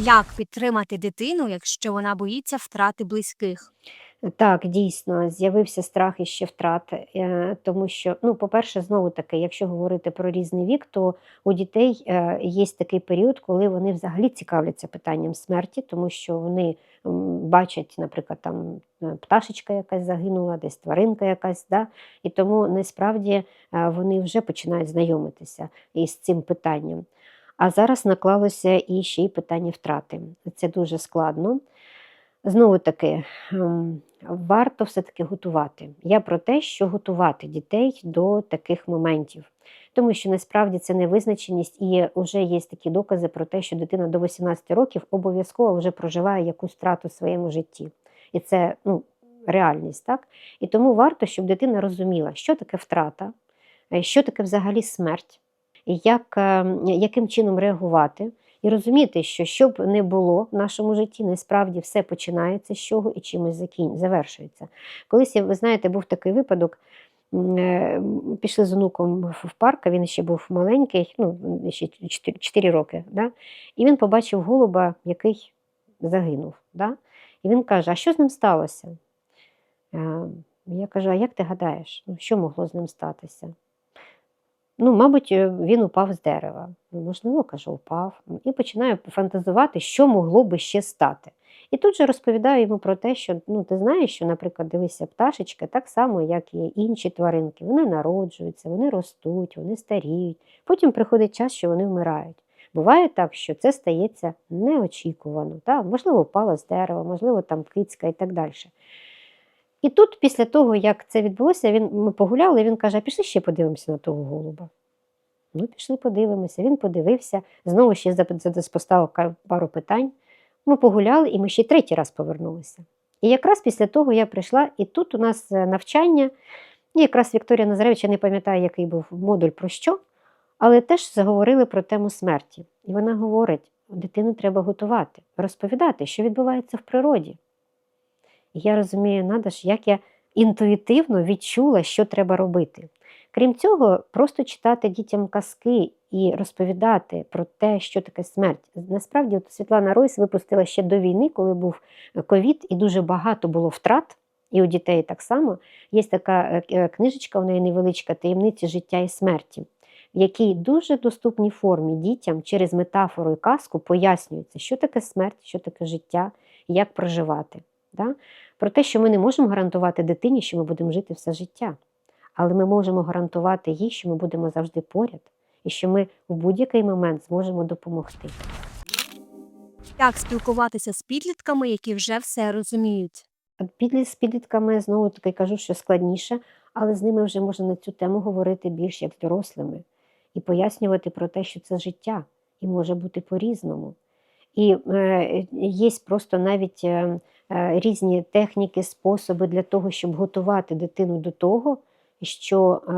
Як підтримати дитину, якщо вона боїться втрати близьких? Так, дійсно, з'явився страх іще втрати, е, тому що, ну, по-перше, знову таки, якщо говорити про різний вік, то у дітей е, є такий період, коли вони взагалі цікавляться питанням смерті, тому що вони бачать, наприклад, там е, пташечка якась загинула, десь тваринка якась, да? і тому насправді вони вже починають знайомитися із цим питанням. А зараз наклалося і ще й питання втрати. Це дуже складно. Знову таки, ем, варто все-таки готувати. Я про те, що готувати дітей до таких моментів. Тому що насправді це невизначеність, і вже є такі докази про те, що дитина до 18 років обов'язково вже проживає якусь втрату в своєму житті. І це ну, реальність, так? І тому варто, щоб дитина розуміла, що таке втрата, е, що таке взагалі смерть, як, е, яким чином реагувати. І розуміти, що б не було в нашому житті, насправді все починається з чого і чимось закін... завершується. Колись, ви знаєте, був такий випадок. е, Пішли з онуком в парк, він ще був маленький, ну, ще 4, 4 роки. Да? І він побачив голуба, який загинув. Да? І він каже: А що з ним сталося? Е, Я кажу: А як ти гадаєш, ну, що могло з ним статися? Ну, мабуть, е, він упав з дерева. Ну, можливо, кажу, упав. І починаю фантазувати, що могло би ще стати. І тут же розповідаю йому про те, що ну, ти знаєш, що, наприклад, дивися, пташечки так само, як і інші тваринки. Вони народжуються, вони ростуть, вони старіють. Потім приходить час, що вони вмирають. Буває так, що це стається неочікувано. Так? Можливо, впала з дерева, можливо, там кицька і так далі. І тут, після того, як це відбулося, він, ми погуляли, він каже: пішли ще подивимося на того голуба. Ну, пішли подивимося. Він подивився, знову ще поставив пару питань. Ми погуляли, і ми ще третій раз повернулися. І якраз після того я прийшла, і тут у нас е, навчання, і якраз Вікторія Назаревич, не пам'ятаю, який був модуль про що, але теж заговорили про тему смерті. І вона говорить: дитину треба готувати, розповідати, що відбувається в природі. Я розумію, надо ж, як я інтуїтивно відчула, що треба робити. Крім цього, просто читати дітям казки і розповідати про те, що таке смерть. Насправді, от Світлана Ройс випустила ще до війни, коли був ковід, і дуже багато було втрат, і у дітей так само. Є така е, е, книжечка, у неї невеличка таємниці життя і смерті, в якій дуже доступній формі дітям через метафору і казку пояснюється, що таке смерть, що таке життя, як проживати. Да? Про те, що ми не можемо гарантувати дитині, що ми будемо жити все життя. Але ми можемо гарантувати їй, що ми будемо завжди поряд, і що ми в будь-який момент зможемо допомогти. Як спілкуватися з підлітками, які вже все розуміють? З підлітками знову таки кажу, що складніше, але з ними вже можна на цю тему говорити більш як з дорослими і пояснювати про те, що це життя і може бути по-різному. І є просто навіть е, е, різні техніки, способи для того, щоб готувати дитину до того, що е,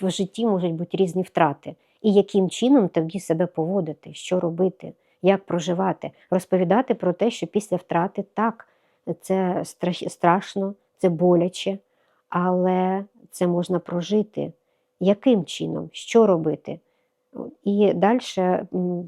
в житті можуть бути різні втрати, і яким чином тоді себе поводити, що робити, як проживати, розповідати про те, що після втрати так, це страш- страшно, це боляче, але це можна прожити. Яким чином, що робити? І далі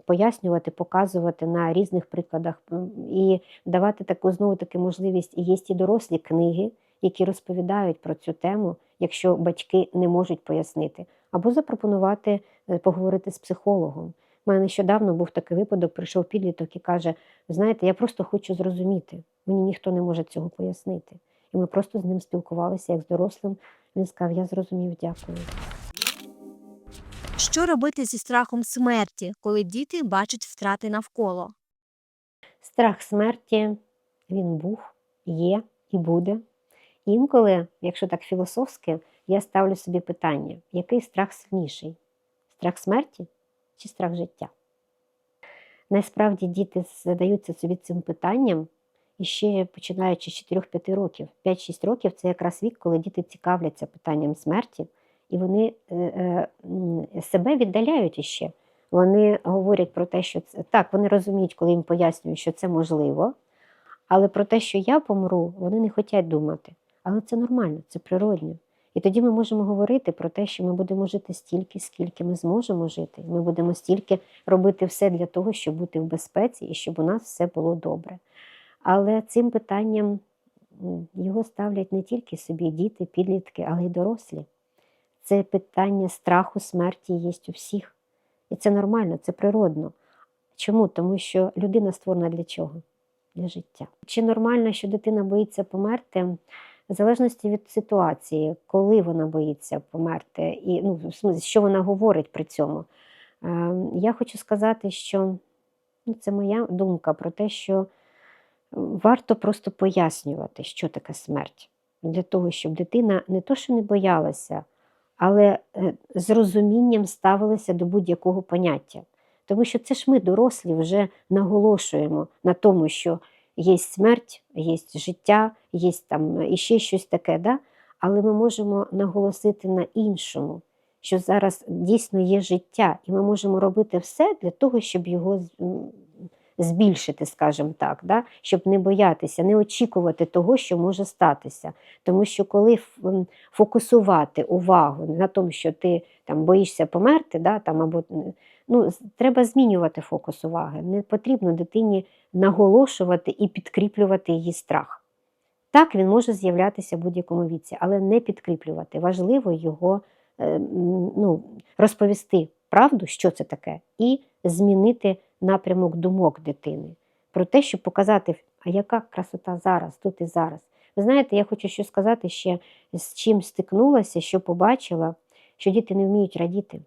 пояснювати, показувати на різних прикладах і давати таку знову таки можливість. Є і дорослі книги, які розповідають про цю тему, якщо батьки не можуть пояснити, або запропонувати е, поговорити з психологом. У мене нещодавно був такий випадок, прийшов підліток і каже: «Ви знаєте, я просто хочу зрозуміти, мені ніхто не може цього пояснити. І ми просто з ним спілкувалися як з дорослим. Він сказав: Я зрозумів, дякую. Що робити зі страхом смерті, коли діти бачать втрати навколо? Страх смерті він був, є і буде. Інколи, якщо так філософськи, я ставлю собі питання, який страх сильніший? Страх смерті чи страх життя? Насправді діти задаються собі цим питанням і ще починаючи з 4-5 років. 5-6 років це якраз вік, коли діти цікавляться питанням смерті, і вони е, е, себе віддаляють іще. Вони говорять про те, що це так, вони розуміють, коли їм пояснюють, що це можливо, але про те, що я помру, вони не хочуть думати. Але це нормально, це природньо. І тоді ми можемо говорити про те, що ми будемо жити стільки, скільки ми зможемо жити. Ми будемо стільки робити все для того, щоб бути в безпеці і щоб у нас все було добре. Але цим питанням його ставлять не тільки собі діти, підлітки, але й дорослі. Це питання страху смерті є у всіх. І це нормально, це природно. Чому? Тому що людина створена для чого? Для життя. Чи нормально, що дитина боїться померти? В залежності від ситуації, коли вона боїться померти, і ну, в смислі, що вона говорить при цьому. Е, я хочу сказати, що ну, це моя думка про те, що варто просто пояснювати, що таке смерть, для того, щоб дитина не то, що не боялася, але е, з розумінням ставилася до будь-якого поняття. Тому що це ж ми, дорослі, вже наголошуємо на тому, що є смерть, є життя, є там іще щось таке. Да? Але ми можемо наголосити на іншому, що зараз дійсно є життя, і ми можемо робити все для того, щоб його збільшити, скажімо так, да? щоб не боятися, не очікувати того, що може статися. Тому що коли фокусувати увагу на тому, що ти там боїшся померти, да, там, або ну, треба змінювати фокус уваги. Не потрібно дитині наголошувати і підкріплювати її страх. Так, він може з'являтися в будь-якому віці, але не підкріплювати. Важливо його е, ну, розповісти правду, що це таке, і змінити напрямок думок дитини. Про те, щоб показати, а яка красота зараз, тут і зараз. Ви знаєте, я хочу що сказати ще, з чим стикнулася, що побачила, що діти не вміють радіти.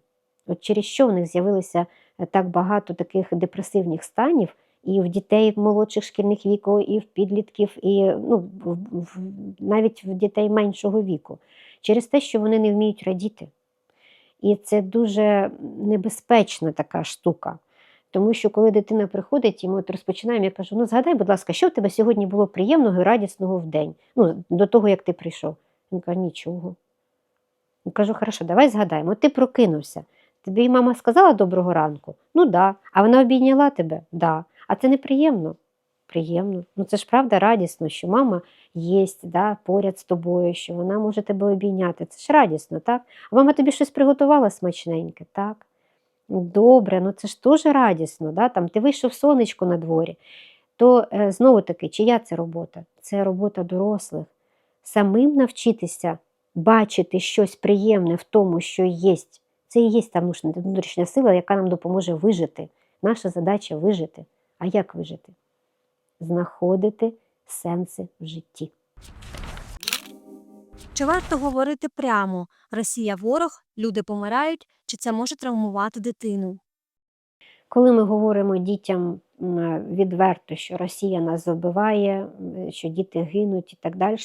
От через що в них з'явилося е, так багато таких депресивних станів, і в дітей молодших шкільних віку, і в підлітків, і ну, в- в- навіть в дітей меншого віку, через те, що вони не вміють радіти. І це дуже небезпечна така штука. Тому що коли дитина приходить, і ми от розпочинаємо, я кажу: ну згадай, будь ласка, що в тебе сьогодні було приємного і радісного в день? Ну, до того, як ти прийшов. Він каже, нічого. Я кажу, хорошо, давай згадаємо. Ти прокинувся. Тобі мама сказала доброго ранку? Ну да. А вона обійняла тебе? Да. А це неприємно? Приємно. Ну це ж правда радісно, що мама є да, поряд з тобою, що вона може тебе обійняти. Це ж радісно, так? А мама тобі щось приготувала смачненьке, так? Добре, ну це ж теж радісно, да? там ти вийшов сонечко на дворі. То е, знову таки, чия це робота? Це робота дорослих. Самим навчитися бачити щось приємне в тому, що є. Це і є та внутрішня сила, яка нам допоможе вижити. Наша задача вижити. А як вижити? Знаходити сенси в житті. Чи варто говорити прямо Росія ворог, люди помирають, чи це може травмувати дитину? Коли ми говоримо дітям відверто, що Росія нас забиває, що діти гинуть і так далі,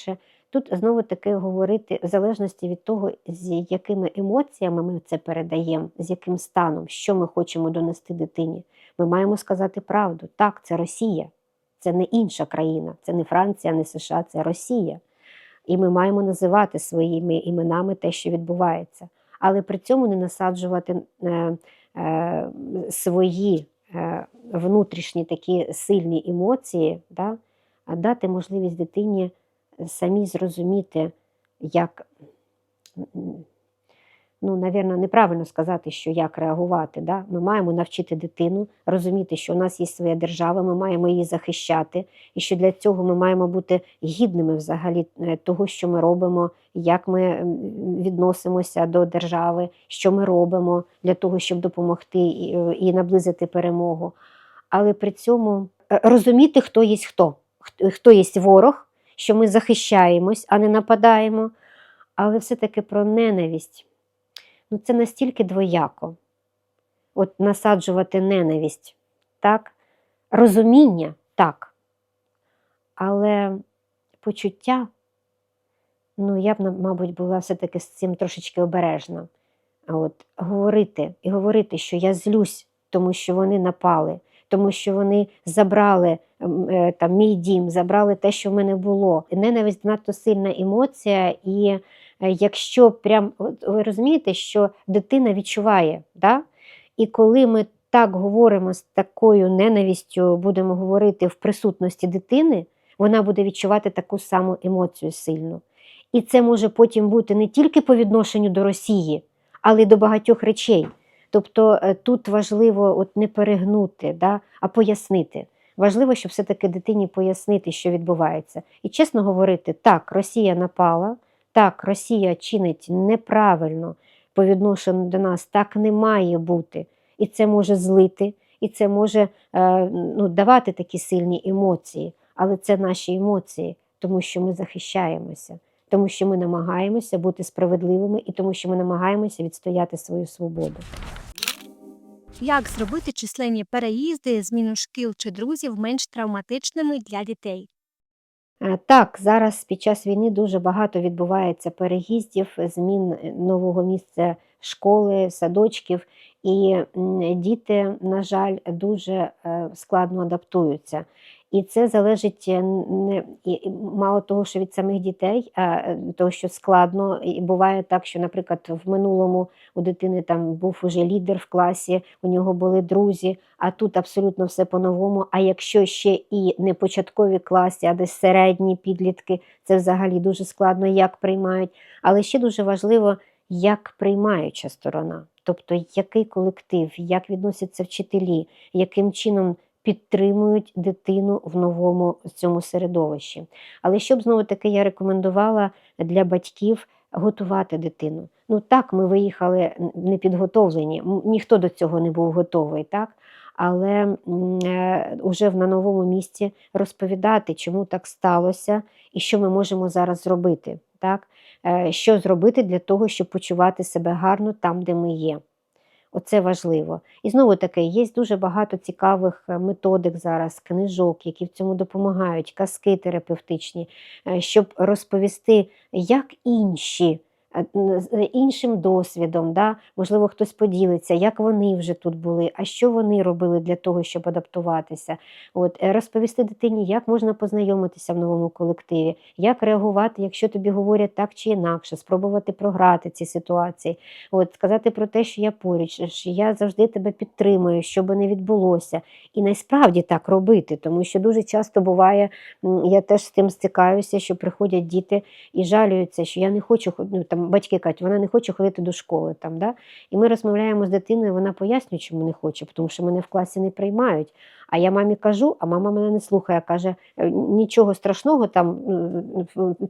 тут знову таки говорити в залежності від того, з якими емоціями ми це передаємо, з яким станом, що ми хочемо донести дитині. Ми маємо сказати правду. Так, це Росія, це не інша країна, це не Франція, не США, це Росія. І ми маємо називати своїми іменами те, що відбувається, але при цьому не насаджувати. Е, е, свої е, внутрішні такі сильні емоції, да, а дати можливість дитині самі зрозуміти, як, ну, навірно, неправильно сказати, що як реагувати. Да? Ми маємо навчити дитину розуміти, що у нас є своя держава, ми маємо її захищати, і що для цього ми маємо бути гідними взагалі е, того, що ми робимо, як ми відносимося до держави, що ми робимо для того, щоб допомогти і, е, наблизити перемогу. Але при цьому е, розуміти, хто є хто, хто- є ворог, що ми захищаємось, а не нападаємо. Але все-таки про ненависть. Ну, це настільки двояко. От насаджувати ненависть, так? Розуміння так. Але почуття, ну, я б, мабуть, була все-таки з цим трошечки обережна. От, говорити і говорити, що я злюсь, тому що вони напали, тому що вони забрали е, там, мій дім, забрали те, що в мене було. Ненависть надто сильна емоція, і якщо прям ви розумієте, що дитина відчуває, да? і коли ми так говоримо з такою ненавистю, будемо говорити в присутності дитини, вона буде відчувати таку саму емоцію сильну. І це може потім бути не тільки по відношенню до Росії, але й до багатьох речей. Тобто е, тут важливо от не перегнути, да, а пояснити. Важливо, щоб все-таки дитині пояснити, що відбувається. І чесно говорити, так, Росія напала, так, Росія чинить неправильно по відношенню до нас, так не має бути. І це може злити, і це може е, ну, давати такі сильні емоції. Але це наші емоції, тому що ми захищаємося, тому що ми намагаємося бути справедливими і тому, що ми намагаємося відстояти свою свободу. Як зробити численні переїзди, зміну шкіл чи друзів менш травматичними для дітей? Так, зараз під час війни дуже багато відбувається переїздів, змін е, нового місця школи, садочків, і діти, на жаль, дуже е, складно адаптуються. І це залежить е, не мало того, що від самих дітей, а е, того, що складно. І буває так, що, наприклад, в минулому у дитини там був уже лідер в класі, у нього були друзі, а тут абсолютно все по-новому. А якщо ще і не початкові класи, а десь середні підлітки, це взагалі дуже складно, як приймають. Але ще дуже важливо, як приймаюча сторона, тобто який колектив, як відносяться вчителі, яким чином підтримують дитину в новому цьому середовищі. Але щоб знову таки я рекомендувала для батьків готувати дитину. Ну так, ми виїхали не підготовлені, ніхто до цього не був готовий, так? Але м, е, на новому місці розповідати, чому так сталося і що ми можемо зараз зробити. Так? Е, Що зробити для того, щоб почувати себе гарно там, де ми є. Оце важливо. І знову таки, є дуже багато цікавих е, методик зараз, книжок, які в цьому допомагають, казки терапевтичні, е, щоб розповісти, як інші. Е, з іншим досвідом, да? можливо, хтось поділиться, як вони вже тут були, а що вони робили для того, щоб адаптуватися. От, е, розповісти дитині, як можна познайомитися в новому колективі, як реагувати, якщо тобі говорять так чи інакше, спробувати програти ці ситуації. От, сказати про те, що я поруч, що я завжди тебе підтримую, що би не відбулося. І насправді так робити, тому що дуже часто буває, я теж з тим стикаюся, що приходять діти і жалюються, що я не хочу ну, там батьки кажуть, вона не хоче ходити до школи. Там, да? І ми розмовляємо з дитиною, вона пояснює, чому не хоче, тому що мене в класі не приймають. А я мамі кажу, а мама мене не слухає, каже, «Е, нічого страшного, там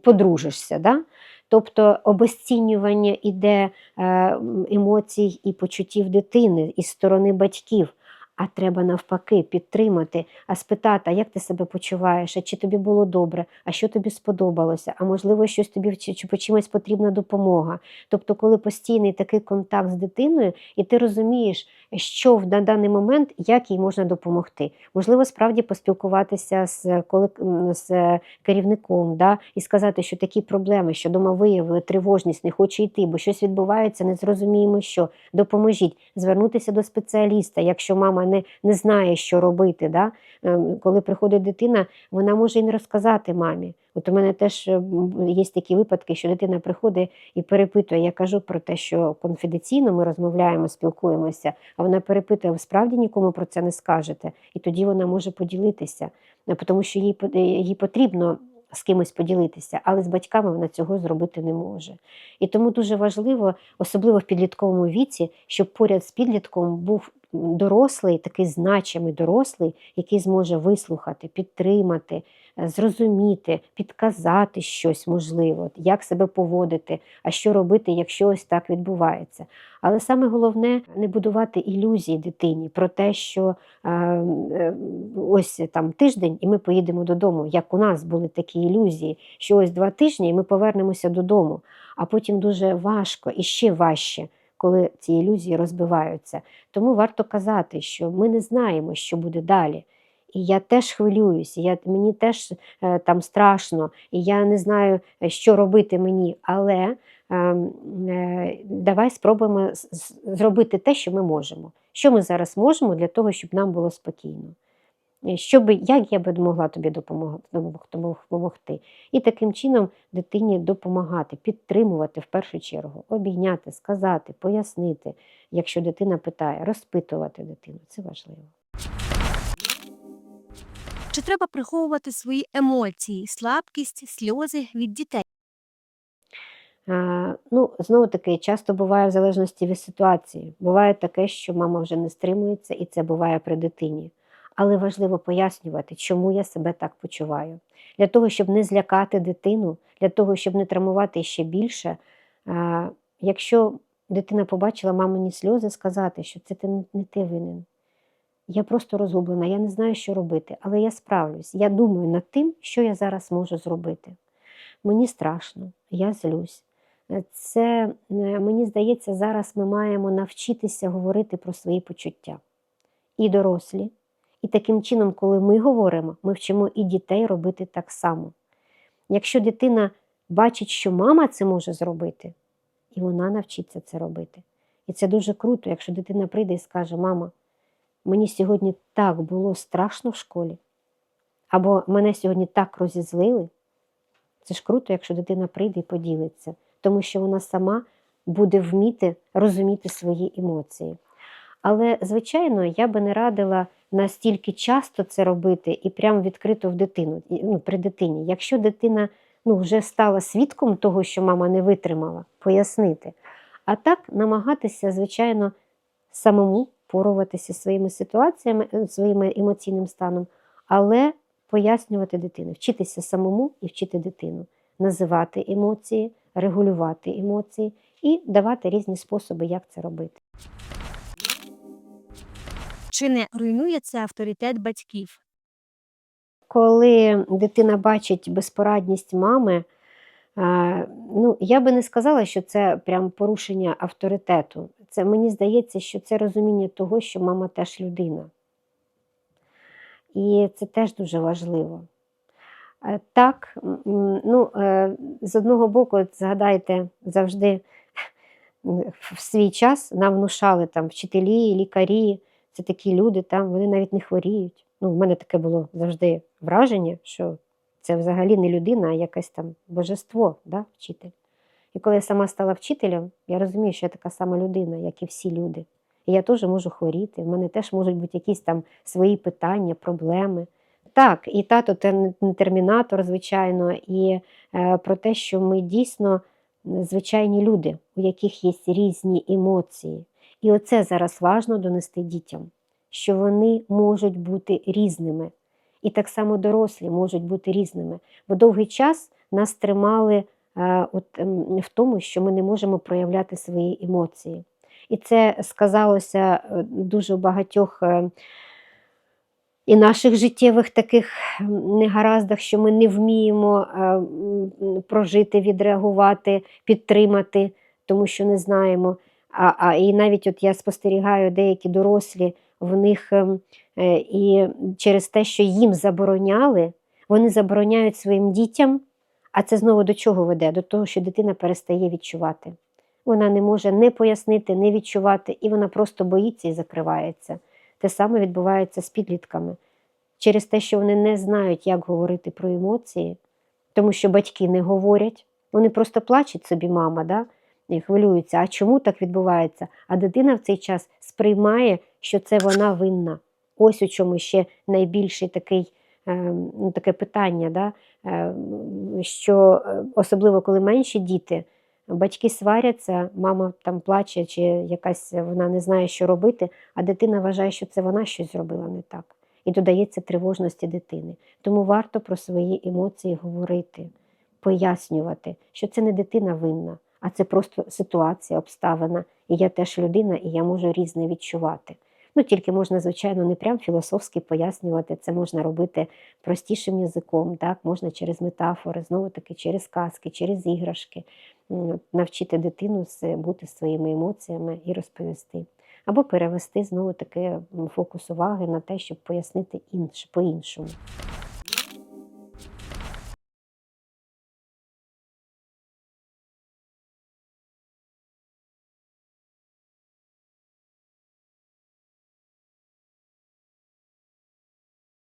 подружишся. Да? Тобто обесцінювання іде е, емоцій і почуттів дитини із сторони батьків. А треба навпаки підтримати, а спитати, а як ти себе почуваєш, а чи тобі було добре, а що тобі сподобалося, а можливо, щось тобі чи, по чимось потрібна допомога. Тобто, коли постійний такий контакт з дитиною, і ти розумієш, що в на даний момент, як їй можна допомогти. Можливо, справді поспілкуватися з, м, з керівником да, і сказати, що такі проблеми, що дома виявили тривожність, не хоче йти, бо щось відбувається, не зрозуміємо, що допоможіть, звернутися до спеціаліста, якщо мама не, не знає, що робити. Да? Ем, Коли приходить дитина, вона може і не розказати мамі. От у мене теж е, є такі випадки, що дитина приходить і перепитує. Я кажу про те, що конфіденційно ми розмовляємо, спілкуємося, а вона перепитує, ви справді нікому про це не скажете. І тоді вона може поділитися, е, тому що їй, їй потрібно з кимось поділитися, але з батьками вона цього зробити не може. І тому дуже важливо, особливо в підлітковому віці, щоб поряд з підлітком був дорослий, такий значимий дорослий, який зможе вислухати, підтримати, е, зрозуміти, підказати щось можливо, як себе поводити, а що робити, якщо ось так відбувається. Але саме головне не будувати ілюзії дитині про те, що е, е, ось там тиждень, і ми поїдемо додому. Як у нас були такі ілюзії, що ось два тижні, і ми повернемося додому. А потім дуже важко і ще важче, коли ці ілюзії розбиваються. Тому варто казати, що ми не знаємо, що буде далі. І я теж хвилююся, я, мені теж е, там страшно, і я не знаю, е, що робити мені. Але ем, е, давай спробуємо зробити те, що ми можемо. Що ми зараз можемо для того, щоб нам було спокійно. Що би, як я би могла тобі допомог- допомог- допомогти? І таким чином дитині допомагати, підтримувати в першу чергу, обійняти, сказати, пояснити, якщо дитина питає, розпитувати дитину. Це важливо. Чи треба приховувати свої емоції, слабкість, сльози від дітей? Ну, знову таки, часто буває в залежності від ситуації. Буває таке, що мама вже не стримується, і це буває при дитині. Але важливо пояснювати, чому я себе так почуваю. Для того, щоб не злякати дитину, для того, щоб не травмувати ще більше. е, Якщо дитина побачила мамині сльози, сказати, що це ти не- ти винен. Я просто розгублена, я не знаю, що робити, але я справлюсь. Я думаю над тим, що я зараз можу зробити. Мені страшно, я злюсь. Е, Це, е, мені здається, зараз ми маємо навчитися говорити про свої почуття. І дорослі. І таким чином, коли ми говоримо, ми вчимо і дітей робити так само. Якщо дитина бачить, що мама це може зробити, і вона навчиться це робити. І це дуже круто, якщо дитина прийде і скаже: Мама, мені сьогодні так було страшно в школі, або мене сьогодні так розізлили. Це ж круто, якщо дитина прийде і поділиться, тому що вона сама буде вміти розуміти свої емоції. Але, звичайно, я би не радила настільки часто це робити і прямо відкрито в дитину, ну, при дитині. Якщо дитина ну, вже стала свідком того, що мама не витримала, пояснити. А так намагатися, звичайно, самому поруватися своїми ситуаціями, е, своїм емоційним станом, але пояснювати дитину, вчитися самому і вчити дитину, називати емоції, регулювати емоції і давати різні способи, як це робити. Чи не руйнує це авторитет батьків? Коли дитина бачить безпорадність мами, е, ну, я би не сказала, що це прям порушення авторитету. Це мені здається, що це розуміння того, що мама теж людина. І це теж дуже важливо. Е, Так, ну, е, з одного боку, згадайте, завжди в свій час нам внушали там вчителі, лікарі, це такі люди, там, вони навіть не хворіють. Ну, в мене таке було завжди враження, що це взагалі не людина, а якесь там божество, да, вчитель. І коли я сама стала вчителем, я розумію, що я така сама людина, як і всі люди. І я теж можу хворіти, в мене теж можуть бути якісь там свої питання, проблеми. Так, і тато не термінатор, звичайно, і е, про те, що ми дійсно звичайні люди, у яких є різні емоції. І оце зараз важно донести дітям, що вони можуть бути різними. І так само дорослі можуть бути різними. Бо довгий час нас тримали е, от, ем, в тому, що ми не можемо проявляти свої емоції. І це сказалося е, дуже багатьох е, і наших життєвих таких м, негараздах, що ми не вміємо е, прожити, відреагувати, підтримати, тому що не знаємо. А, а і навіть от я спостерігаю деякі дорослі, в них ем, е, і через те, що їм забороняли, вони забороняють своїм дітям, а це знову до чого веде? До того, що дитина перестає відчувати. Вона не може не пояснити, не відчувати, і вона просто боїться і закривається. Те саме відбувається з підлітками. Через те, що вони не знають, як говорити про емоції, тому що батьки не говорять, вони просто плачуть собі, мама, да? Хвилюються. А чому так відбувається? А дитина в цей час сприймає, що це вона винна. Ось у чому ще найбільший такий, е, ну, таке питання, да? е, що е, особливо коли менші діти, батьки сваряться, мама там плаче, чи якась вона не знає, що робити, а дитина вважає, що це вона щось зробила не так. І додається тривожності дитини. Тому варто про свої емоції говорити, пояснювати, що це не дитина винна, а це просто ситуація, обставина. І я теж людина, і я можу різне відчувати. Ну, тільки можна, звичайно, не прям філософськи пояснювати, це можна робити простішим язиком, так? можна через метафори, знову таки через казки, через іграшки, навчити дитину бути своїми емоціями і розповісти. Або перевести знову таки фокус уваги на те, щоб пояснити інше, по-іншому.